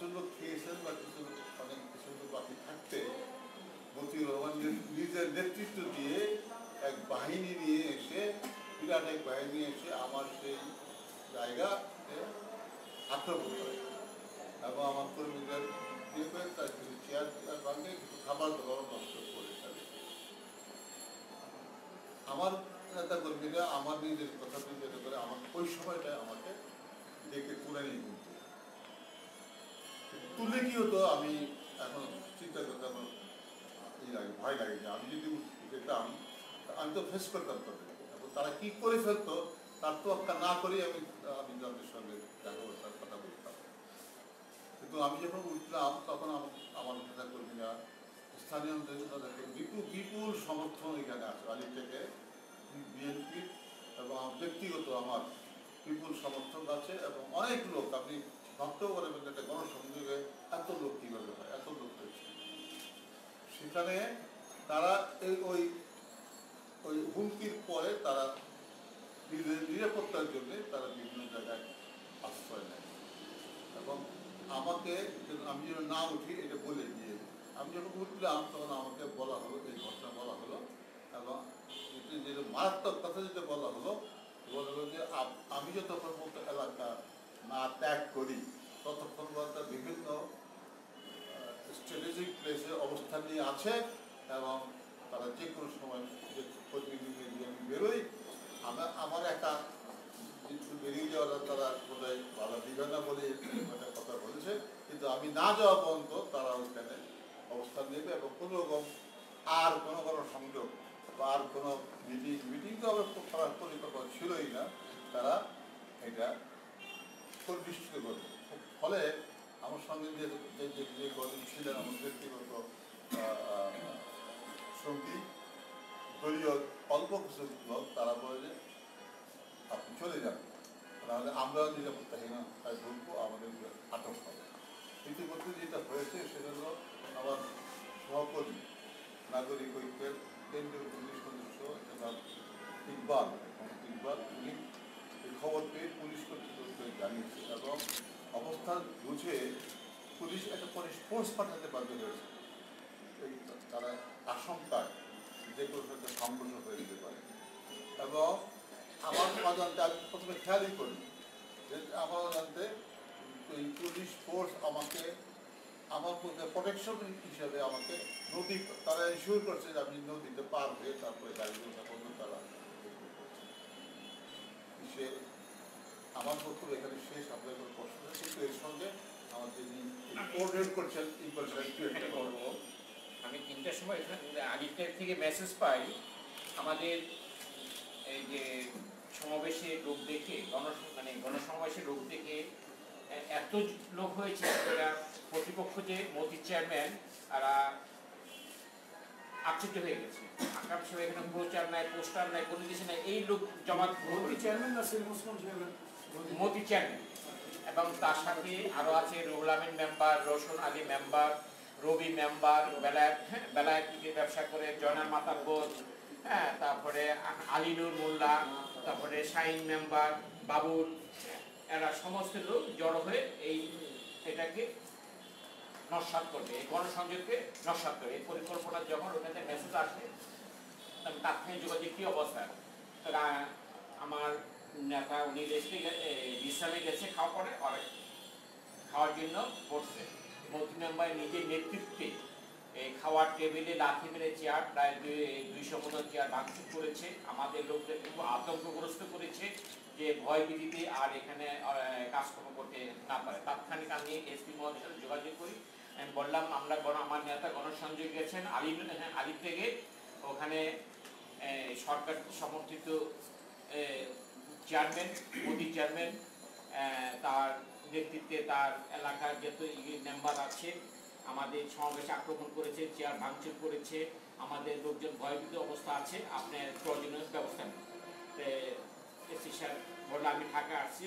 কিছু লোক খেয়েছেন বা কিছু অনেক কিছু লোক বাকি থাকতে মতিউর রহমান নিজের নেতৃত্ব দিয়ে এক বাহিনী নিয়ে এসে, বিরাট এক বাহিনী এসে আমার সেই জায়গাতে আক্রমণ করে। এবং আমার কর্মীদের করে তার কিছু চেয়ার চেয়ার ভাঙে, কিছু খাবার দাবার নষ্ট করে আমার নেতা কর্মীরা আমার নিজের কথা বিবেচনা করে আমার ওই সময়টা আমাকে ডেকে তুলে নিয়ে ঘুরতে তুলে কি হতো? আমি এখন চিন্তা করতাম লাগে ভয় লাগে যে আমি যদি যেতাম, আমি তো ফেস করতাম তাদের। তারা কি করে ফেলতো, তার তোয়াক্কা না করে আমি আমি তাদের সঙ্গে দেখা করতাম, কথা বলতাম। কিন্তু আমি যখন উঠলাম, তখন আমার নেতা কর্মীরা, স্থানীয় তাদেরকে বিপুল বিপুল সমর্থন এখানে আছে। আলী থেকে বিএনপির এবং ব্যক্তিগত আমার বিপুল সমর্থন আছে এবং অনেক লোক, আপনি ভাবতেও যে একটা গণসংযোগে এত লোক কীভাবে হয়, এত লোক সেখানে তারা ওই ওই হুমকির পরে তারা নিরাপত্তার জন্য তারা বিভিন্ন জায়গায় আশ্রয় নেয়। এবং আমাকে আমি যেন না উঠি, এটা বলে দিয়ে আমি যখন উঠলাম, তখন আমাকে বলা হলো, এই ঘটনা বলা হলো এবং এটি যে মারাত্মক কথা যেটা বলা হলো বলা হলো যে আমি যতক্ষণ মতো এলাকা না ত্যাগ করি। ততক্ষণ পর্যন্ত বিভিন্ন স্ট্র্যাটেজিক প্লেসে অবস্থান নিয়ে আছে এবং তারা যে কোনো সময় যে প্রতিনিধি নিয়ে আমি বেরোই, আমার আমার একা কিন্তু বেরিয়ে যাওয়াটা তারা বোধহয় ভালো দিবে না বলে একটা কথা বলেছে। কিন্তু আমি না যাওয়া পর্যন্ত তারা ওখানে অবস্থান নেবে এবং কোনো রকম আর কোনো কোনো সংযোগ বা আর কোনো মিটিং মিটিং তো আমার খুব খারাপ পরিকল্পনা ছিলই না। তারা এটা পরিনিষ্ঠিত করবে ফলে আমার সঙ্গে যে যে কজন ছিলেন আমার ব্যক্তিগত সঙ্গী, দলীয় অল্প কিছু লোক, তারা বলে যে আপনি চলে যান। তাহলে আমরাও নিরাপত্তাহীন তাই ঢুকবো আমাদের আটক হবে ইতিমধ্যে যেটা হয়েছে, সেটা হলো আমার সহকর্মী, নাগরিক ঐক্যের কেন্দ্রীয় পুলিশ সদস্য ইকবাল ইকবাল, উনি খবর পেয়ে পুলিশ কর্তৃপক্ষকে জানিয়েছে এবং অবস্থা বুঝে পুলিশ একটা ফোর্স পাঠাতে বাধ্য হয়েছে। এই তারা আশঙ্কায় যে কোনো একটা সংঘর্ষ হয়ে যেতে পারে। এবং আমার অজান্তে আমি প্রথমে খেয়ালই করি যে আমার জানতে এই পুলিশ ফোর্স আমাকে আমার প্রোটেকশন হিসাবে আমাকে নদী তারা ইনশিওর করছে যে আমি নদীতে পার হয়ে তারপরে গাড়িগুলো তারা সে আমার বক্তব্য এখানে শেষ আপনার কোনো প্রশ্ন নেই, কিন্তু এর সঙ্গে আমার যিনি কোঅর্ডিনেট করছেন ইকবাল সাহেব একটা করব। আমি তিনটার সময় এখানে আদিত্যের থেকে মেসেজ পাই। আমাদের এই যে সমাবেশে লোক দেখে গণ মানে গণসমাবেশে লোক দেখে এত লোক হয়েছে এরা প্রতিপক্ষ যে মোদি চেয়ারম্যান তারা আশ্চর্য হয়ে গেছে। আকাম সাহেব এখানে প্রচার নাই পোস্টার নাই কোনো কিছু নাই এই লোক জমাত মোদি চেয়ারম্যান না সিল মুসলিম চেয়ারম্যান মোদি চেয়ারম্যান এবং তার সাথে আরও আছে Ruhul Amin member Roshan Ali member Rabi member Belayet Belayet থেকে ব্যবসা করে জয়নাল মাতাব্বর হ্যাঁ তারপরে আলিনুর মোল্লা, তারপরে শাহিন মেম্বার বাবুল এরা সমস্ত লোক জড়ো হয়ে এই এটাকে নস্বাত করবে, এই গণসংযোগকে নস্বাত করবে এই পরিকল্পনা যখন ওখানে মেসেজ আসে, তখন তাৎক্ষণিক যোগাযোগ কী অবস্থা? আমার নেতা উনি রেস্টে বিশ্রামে গেছে খাওয়া পরে অনেক খাওয়ার জন্য বসছে। মন্ত্রী মেম্বার নিজের নেতৃত্বে এই খাওয়ার টেবিলে লাথি মেরে চেয়ার, প্রায় দুই- দুইশো মতো চেয়ার ভাঙচুর করেছে। আমাদের লোকদের খুব আতঙ্কগ্রস্ত করেছে যে ভয় ভীতিতে আর এখানে কাজকর্ম করতে না পারে। তাৎক্ষণিক আমি এসপি মহোদয়ের সাথে যোগাযোগ করি। আমি বললাম, আমরা গণ, আমার নেতা গণসংযোগ গেছেন আলী হ্যাঁ আলী থেকে। ওখানে সরকার সমর্থিত চেয়ারম্যান মোদি চেয়ারম্যান তার নেতৃত্বে তার এলাকার যত মেম্বার আছে, আমাদের সমাবেশে আক্রমণ করেছে চেয়ার ভাঙচুর করেছে, আমাদের লোকজন ভয়ভীত অবস্থা আছে, আপনার প্রয়োজনীয় ব্যবস্থা নেন স্যার বলল, আমি ঢাকা আসছি,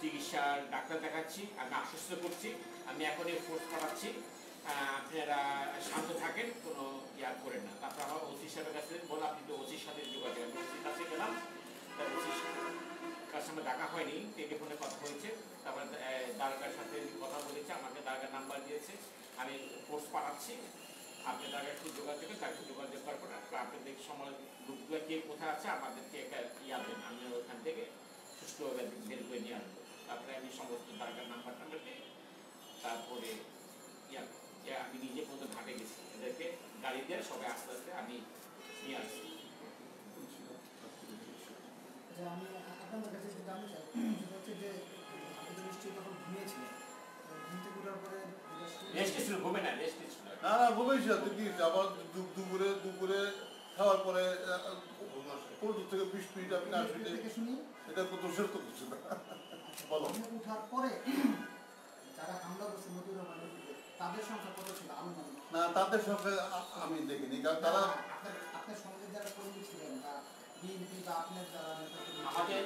চিকিৎসার ডাক্তার দেখাচ্ছি, আমি আশ্বস্ত করছি, আমি এখনই ফোর্স করাচ্ছি আপনারা শান্ত থাকেন, কোনো ইয়ার করেন না। তারপর আমার ওসি সাহেবের কাছে বলে আপনি তো ওসির সাথে যোগাযোগ, আমি ওসির কাছে গেলাম ওসির কার সঙ্গে ডাকা হয়নি, টেলিফোনে কথা হয়েছে, তারপরে দারোগার সাথে কথা বলেছে, আমাকে দারোগার নাম্বার দিয়েছে, আমি ফোর্স পাঠাচ্ছি, আপনি দারোগার সাথে যোগাযোগে তাকে যোগাযোগ করার পর আপনাদের সময় গ্রুপগুলো কে কোথায় আছে, আমাদেরকে একটা ইয়া দেন, আমি ওখান থেকে সুষ্ঠুভাবে বের করে নিয়ে আসব। তারপরে আমি সমস্ত দারোগার নাম্বার টাম্বার দিয়ে তারপরে ইয়া আমি নিজে পর্যন্ত ঘাটে গেছি, এদেরকে গাড়ি দিয়ে সবাই আস্তে আস্তে আমি নিয়ে আসছি। যে আমি আপনাদের কাছে যেটা জানতে চাই। সেটা হচ্ছে যে আপনি তো নিশ্চয়ই তখন ঘুমিয়েছিলেন তো ঘুম থেকে ওঠার পরে রেস্ট ছিল ঘুমে না রেস্ট ছিল না না ভবিষ্যৎ কি আবার দুপুরে দুপুরে খাওয়ার পরে পনেরো থেকে বিশ মিনিট আপনি ঘুম আসলে থেকে শুনি। এটা তো দোষের তো কিছু না। বলো। আপনি পরে যারা হামলা করছে মতিউর রহমানের তাদের সংখ্যা কত ছিল? আনুমানিক না। তাদের আমি দেখিনি। কারণ তারা আপনার সঙ্গে যারা কর্মী ছিলেন বা বিএনপি বা আপনার যারা আমাদের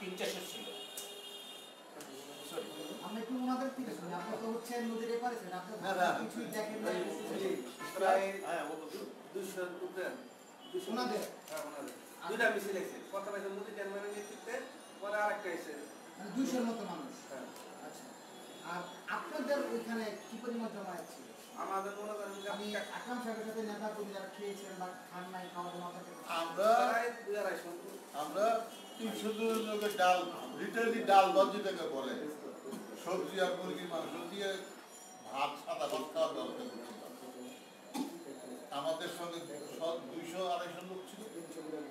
তিন চারশো ছিল। আমরা একটু ওনাদের থেকে শুনি আপনি তো হচ্ছে নদীর এপারে ছিলেন আপনি না, না। কিছুই দেখেন না প্রায় দুশোর উপরে ওনাদের? হ্যাঁ ওনাদের। দুইটা মিছিল এসে প্রথমে এসে মোদি চেয়ারম্যানের নেতৃত্বে পরে আরেকটা এসে। মানে দুইশোর মতো মানুষ? হ্যাঁ। আচ্ছা। আর আপনাদের ওইখানে কি পরিমাণ জমায়েত ছিল? আমাদের মনে করেন যে আকরাম সাহেবের সাথে নেতা কর্মী যারা খেয়েছেন বা খান নাই খাওয়া মাথা আমরা প্রায় দুই আড়াইশো আমরা তিনশো জনের ডাল লিটারলি ডাল ভাত যেটাকে বলে। সবজি আর মুরগির মাংস দিয়ে ভাত সাদা ভাত খাওয়ার ব্যবস্থা আমাদের সঙ্গে দুইশো আড়াইশো লোক ছিল। চেয়ারম্যানের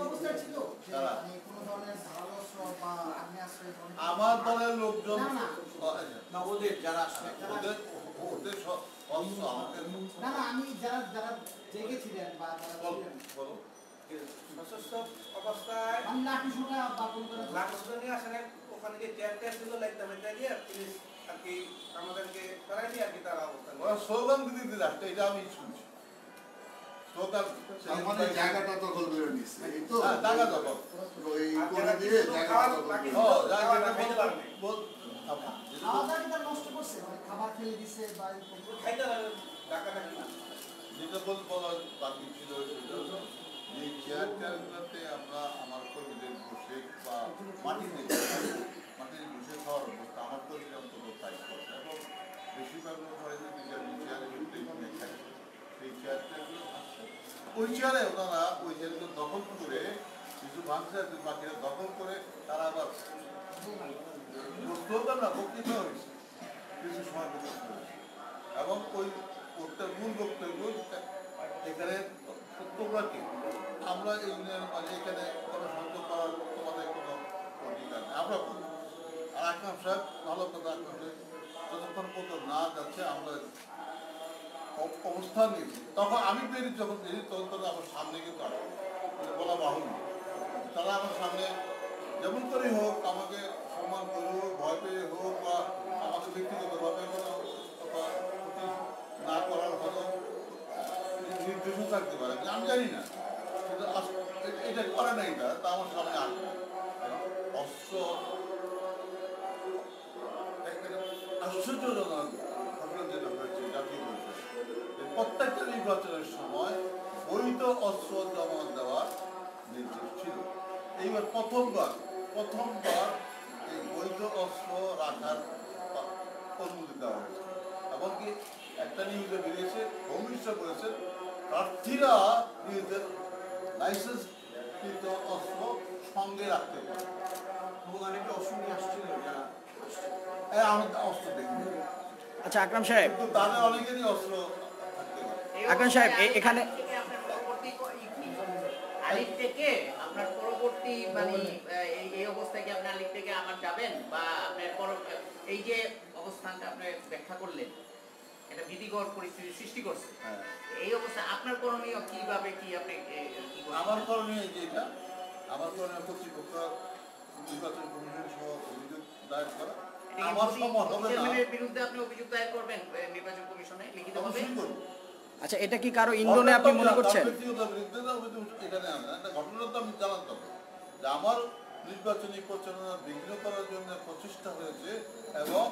লোকজন কি কোনো? মানে কোনো ধরনের আমার দলের লোকজন না, ওদের যারা আসলে ওদের ওদের আমাদের না না আমি যারা যারা জেগেছিলেন বা বলো, সশস্ত্র অবস্থায় লাঠি সোটা বা কোনো ধরনের লাখস্ত নিয়ে ওখানে যে এটা দিয়ে পুলিশ আর কি আমাদেরকে করাই দিয়ে আর কি তারা অবস্থান ওরা স্লোগান দিতে দিতে এটা আমি শুনছি। আমাদের জায়গাটা দখল করে নিচ্ছে এই তো? হ্যাঁ, জায়গা দখল। ওই দিয়ে দখল ও, আচ্ছা, নষ্ট করছে মানে খাবার ফেলে দিছে বা খাইতে পারেন ঢাকা ঢাকি না। যেটা বল বলা বাকি ছিল সেটা চেয়ার চেয়ারগুলোতে আমরা আমার কর্মীদের বসে বা মাটিতে মাটিতে বসে খাওয়ার অবস্থা আমার কর্মীরা অন্তত তাই করে এবং বেশিরভাগ লোক হয় যে নিজের চেয়ারে উঠতে খায়। ওই চেয়ারে ওনারা ওই চেয়ারগুলো দখল করে কিছু ভাঙছে আর বাকিরা দখল করে তারা আবার স্লোগান না, বক্তৃতা হয়েছে। কিছু সময় এবং ওই ওটা মূল বক্তব্য এখানে তোমরা আমরা এই ইউনিয়নের মাঝে এখানে কোনো সংযোগ করার তোমাদের কোনো অধিকার নেই। আমরা বলি। আর আকরাম সাহেব, ভালো কথা আকরাম সাহেব, যতক্ষণ না যাচ্ছে, আমরা অবস্থান নিয়েছি তখন আমি বেরিয়ে যখন বেরিয়ে তখন তারা আমার সামনে কিন্তু আসে মানে বলা বাহুল্য। তারা আমার সামনে যেমন করে হোক, আমাকে সম্মান করে হোক ভয় পেয়ে হোক বা আমাকে ব্যক্তিগতভাবে কোনো না করার কোনো নির্দেশও থাকতে পারে। আমি জানি না। কিন্তু এটা করে নাই তা আমার সামনে আসবে অস্ত্র ছিল। এইবার প্রথমবার প্রথমবার এই বৈধ অস্ত্র রাখার অনুমতি দেওয়া হয়েছে। এমনকি একটা নিউজে বেরিয়েছে হোম মিনিস্টার বলেছেন প্রার্থীরা নিজেদের লাইসেন্সকৃত অস্ত্র সঙ্গে রাখতে পারে। এবং অনেকে অসুখ নিয়ে আসছিল? যারা আমি অস্ত্র আচ্ছা আকরাম সাহেব। কিন্তু তাদের অনেকেরই অস্ত্র আকরাম সাহেব, এখানে- আলিফ থেকে আপনার পরবর্তী মানে এই অবস্থায় কি আপনি আলিফ থেকে আমার যাবেন? বা আপনার এই যে অবস্থানটা আপনি ব্যাখ্যা করলেন এটা ভীতিকর পরিস্থিতি সৃষ্টি করছে। হ্যাঁ। এই অবস্থায় আপনার করণীয় কীভাবে কি আপনি? আমার করণীয় এই যে এটা আমার করণীয় কর্তৃপক্ষ নির্বাচন কমিশন সহ অভিযোগ দায়ের করা। আমার সময় হবে না। বিরুদ্ধে আপনি অভিযোগ দায়ের করবেন নির্বাচন কমিশনে লিখিতভাবে? অবশ্যই করব। আচ্ছা এটা কি কারও ইন্ধনে আপনি মনে করছেন? আমি এখানে আনা ঘটনা তো আমি জানাতে যে আমার নির্বাচনী প্রচারণা বিঘ্ন করার জন্য প্রচেষ্টা হয়েছে এবং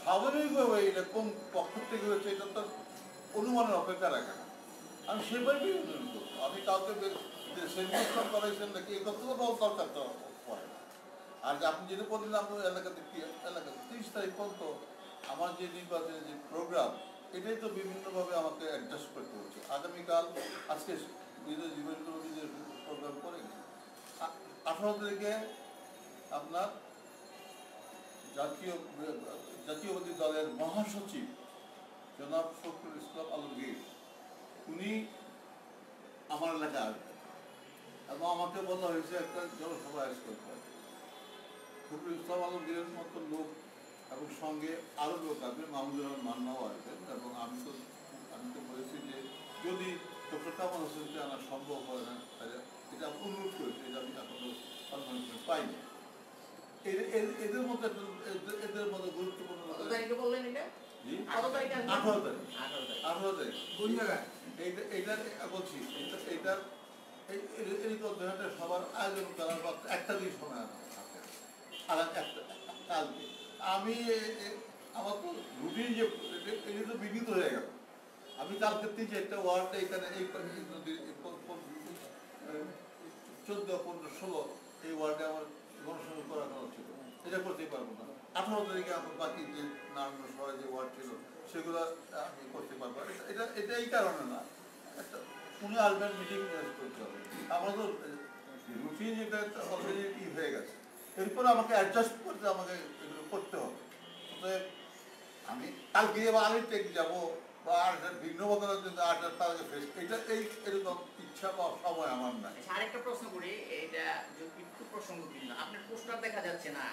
স্বাভাবিকভাবে এটা কোন পক্ষ থেকে হয়েছে এটা তো অনুমানের অপেক্ষা রাখে না। আমি সেভাবেই অনুমান করব। আমি কাউকে সেলিব্রেশন করাইছেন নাকি এই কথা বলার দরকার তো পড়ে আর আপনি যেটা বললেন আপনার এলাকাতে এলাকাতে তিরিশ তারিখ পর্যন্ত আমার যে নির্বাচনের যে প্রোগ্রাম এটাই তো বিভিন্নভাবে আমাকে অ্যাডজাস্ট করতে হচ্ছে। আগামীকাল, আজকে বিজয় জীবন যে প্রোগ্রাম করে আঠারো তারিখে আপনার জাতীয় জাতীয়বাদী দলের মহাসচিব জনাব ফখরুল ইসলাম আলমগীর, উনি আমার এলাকায় আসবেন। এবং আমাকে বলা হয়েছে একটা জনসভা আয়োজন করতে হবে। ফখরুল ইসলাম আলমগীরের মতো লোক এবং সঙ্গে আরও লোক আসবে মাহমুদুর রহমান মান্নাও আসবেন। এবং আমি তো আমি তো বলেছি যে যদি ডক্টর কামাল হোসেনকে আনা সম্ভব হয় না তাহলে এটা আমি অনুরোধ করেছি এটা আমি এখনও কনফার্মেশন পাইনি। এদের মধ্যে একটা- এদের- মধ্যে গুরুত্বপূর্ণ বললেন এটা? আঠারো তারিখ আঠারো তারিখ। এইটা এইটা বলছি এইটা এই- এই- সবার আয়োজন করার একটা দিন সময় আছে। আর একটা কালকে। আমি আমার তো রুটিন যে এটা- তো বিঘ্নিত হয়ে গেল। আমি কালকে তিন চারটা ওয়ার্ড এখানে এই চোদ্দ, পনেরো, ষোলো এই ওয়ার্ডে আমার গণসংযোগ করার কথা ছিল। এটা করতেই পারব না। আঠারো তারিখে আমার বাকি যে নারায়ণ শহরে যে ওয়ার্ড ছিল, সেগুলো আমি করতে পারব। এটা- এটা এই কারণে না। একটা, উনি আসবেন মিটিং করতে হবে। আমার তো রুটিন যেটা অলরেডি হয়ে গেছে। এরপর আমাকে অ্যাডজাস্ট করতে আমাকে করতে হবে। আমি কালকে এবার আরেক টেক যাব বা আর ভিন্ন বদলের জন্য আর তার ফেস এটা এই এরকম ইচ্ছা বা সময় আমার নাই। আচ্ছা আরেকটা প্রশ্ন করি এটা একটু প্রসঙ্গ ভিন্ন আপনার পোস্টার দেখা যাচ্ছে না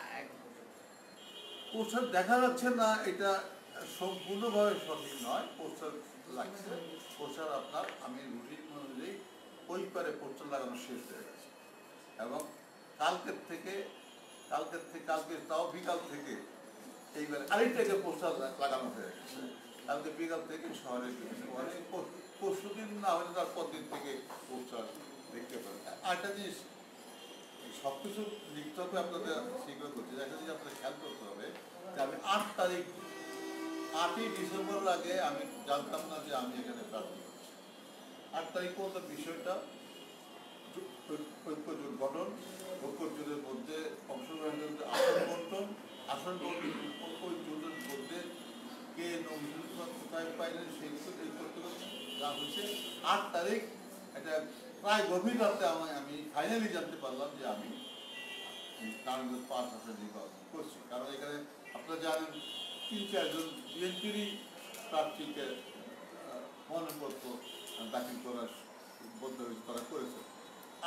পোস্টার দেখা যাচ্ছে না এটা সম্পূর্ণভাবে সঠিক নয়। পোস্টার লাগছে। পোস্টার আপনার আমি রুটিন অনুযায়ী ওই পারে পোস্টার লাগানো শেষ হয়ে গেছে। এবং কালকের থেকে কালকের থেকে, কালকে তাও বিকাল থেকে এইবার আরেকটাকে পোস্টার লাগানো হয়ে কালকে বিকাল থেকে শহরে বিভিন্ন ওয়ার্ডে পরশু দিন না হলে তার পর দিন থেকে পোস্টার দেখতে পাবেন। আরেকটা জিনিস সব কিছু লিখতে হবে আপনাদের শীঘ্র করতে একটা জিনিস আপনাদের খেয়াল করতে হবে যে আমি আট তারিখ, আটই ডিসেম্বরের আগে আমি জানতাম না যে আমি এখানে প্রার্থী। আট তারিখ পর্যন্ত বিষয়টা জো- ঐ- ঐক্য জোট গঠন ঐক্য জোটের মধ্যে অংশগ্রহণের আসন বন্টন আসন বন্টন ওই জোটের মধ্যে কে নমিনেশন কোথায় পাইলেন সেই এই করতে হয়েছে। আট তারিখ, এটা প্রায় গভীর রাতে আমায় আমি ফাইনালি জানতে পারলাম যে আমি নারায়ণগঞ্জ পাঁচ আসন নির্বাচন করছি। কারণ এখানে আপনারা জানেন, তিন চারজন বিএনপিরই প্রার্থীকে মনোনয়নপত্র দাখিল করার বদ্ধ করা করেছে।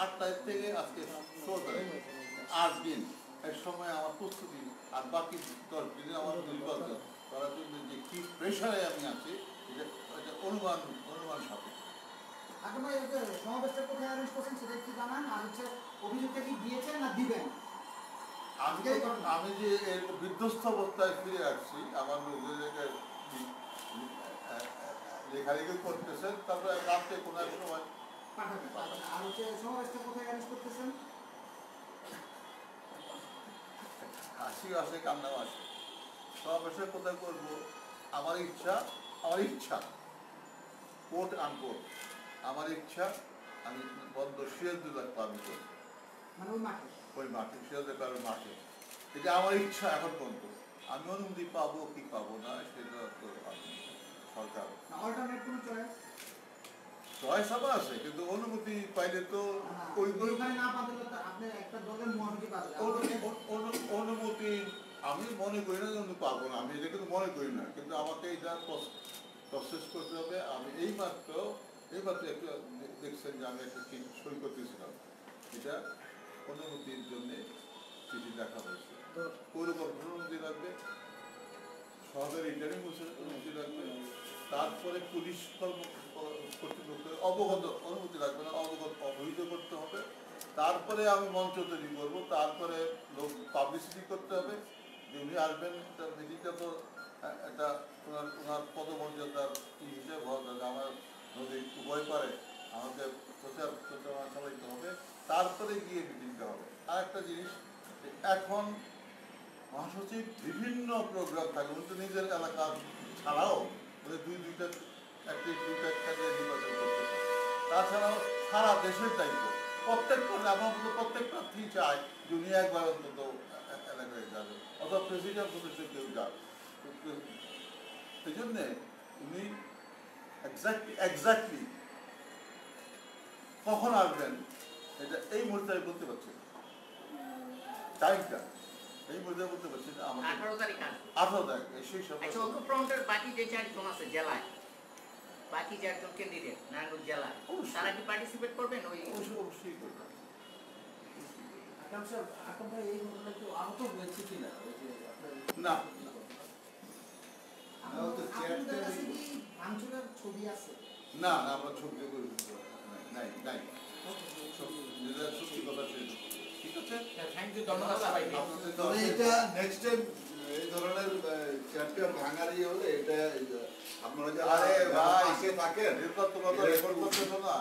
আট তারিখ থেকে আজকে ষোলো তারিখ আট দিন। এক সময় আমার প্রস্তুতি আর বাকি দশ দিনে আমার নির্বাচন করার জন্য যে কি প্রেশারে আমি আছি এটা অনুমান অনুমান সাপেক্ষ। আপনারা সমাবেশটা কোথায় অ্যারেঞ্জ করছেন সেটা একটু জানান। আর হচ্ছে অভিযোগটা কি দিয়েছেন না দিবেন? আমি যে এর বিধ্বস্ত অবস্থায় ফিরে আসছি আমার লেখালেখি করতেছেন তারপরে রাত্রে কোনো এক পাঠাবেন আচ্ছা, আর হচ্ছে সমাবেশটা কোথায় অ্যারেঞ্জ করতেছেন? হাসি আসে কান্নাও আসে। সমাবেশে কোথায় করব? আমার ইচ্ছা আমার ইচ্ছা। কোর্ট আনকোর্ট আমার ইচ্ছা আমি বন্ধ সিরাজদুল্লাহ পাবি করি মানে ওই মাঠে? ওই মাঠে সিরাজদুল্লাহ মাঠে। এটা আমার ইচ্ছা এখন পর্যন্ত। আমি অনুমতি পাবো কি পাবো না সেটা তো সরকার অল্টারনেট কোনো চয়েস চয়েস আবার আছে কিন্তু অনুমতি পাইলে তো ওই অনু- অনুমতি আমি মনে করি না আমি পাবো না। আমি এটা কিন্তু মনে করি না কিন্তু আমাকে এটা প্রসেস করতে হবে। আমি এই মাত্র এই মাত্র একটু দেখছেন যে আমি একটা চিঠি সই করতেছিলাম। এটা অনুমতির জন্য চিঠি দেখা হয়েছে। তো অনুমতি লাগবে সরকারি রিটার্নিং অনুমতি লাগবে তারপরে পুলিশ কর্ম কর্তৃপক্ষের অবগত, অনুমতি লাগবে না, অবগত, অবহিত করতে হবে। তারপরে আমি মঞ্চ তৈরি করব, তারপরে লোক পাবলিসিটি করতে হবে। যে উনি আসবেন, একটা মিটিংটা তো একটা ওনার ওনার পদমর্যাদার কি হিসেবে হওয়া দরকার আমার নদীর উভয় পারে, আমাকে প্রচার প্রচারণা চালাইতে হবে। তারপরে গিয়ে মিটিংটা হবে। আর একটা জিনিস এখন মহাসচিব বিভিন্ন প্রোগ্রাম থাকে। উনি তো নিজের এলাকা ছাড়াও উনি দুই, দুইটা একটি দুইটা একটা নির্বাচন করতে। তাছাড়াও সারা দেশের দায়িত্ব। প্রত্যেক আমার মতো প্রত্যেক প্রার্থী চায় যে উনি একবার অন্তত এলাকায় যাবে অথবা প্রেসিডেন্ট সদস্য কেউ যাক এই জন্যে উনি এক্স্যাক্টলি এক্স্যাক্টলি কখন আসবেন এটা এই মুহূর্তে আমি বলতে পারছি না। টাইমটা এই মুহূর্তে বলতে পারছি না আমাকে আঠারো তারিখ আঠারো তারিখ সেই সব আচ্ছা বাকি যে চারজন আছে জেলায় বাকি চারজন ক্যান্ডিডেট নারায়ণগঞ্জ অবশ্যই। তারা কি পার্টিসিপেট করবেন ওই? অবশ্যই করবেন। যে না। না আমরা করে নাই নাই। সত্যি কথা ঠিক আছে? থ্যাংক ইউ ধন্যবাদ সবাইকে। এটা নেক্সট টাইম এই ধরনের চ্যাপ্টার ভাঙারি হলে এটা আপনারা যে আরে ভাই, সে থাকেন রেকর্ড করতেছো না।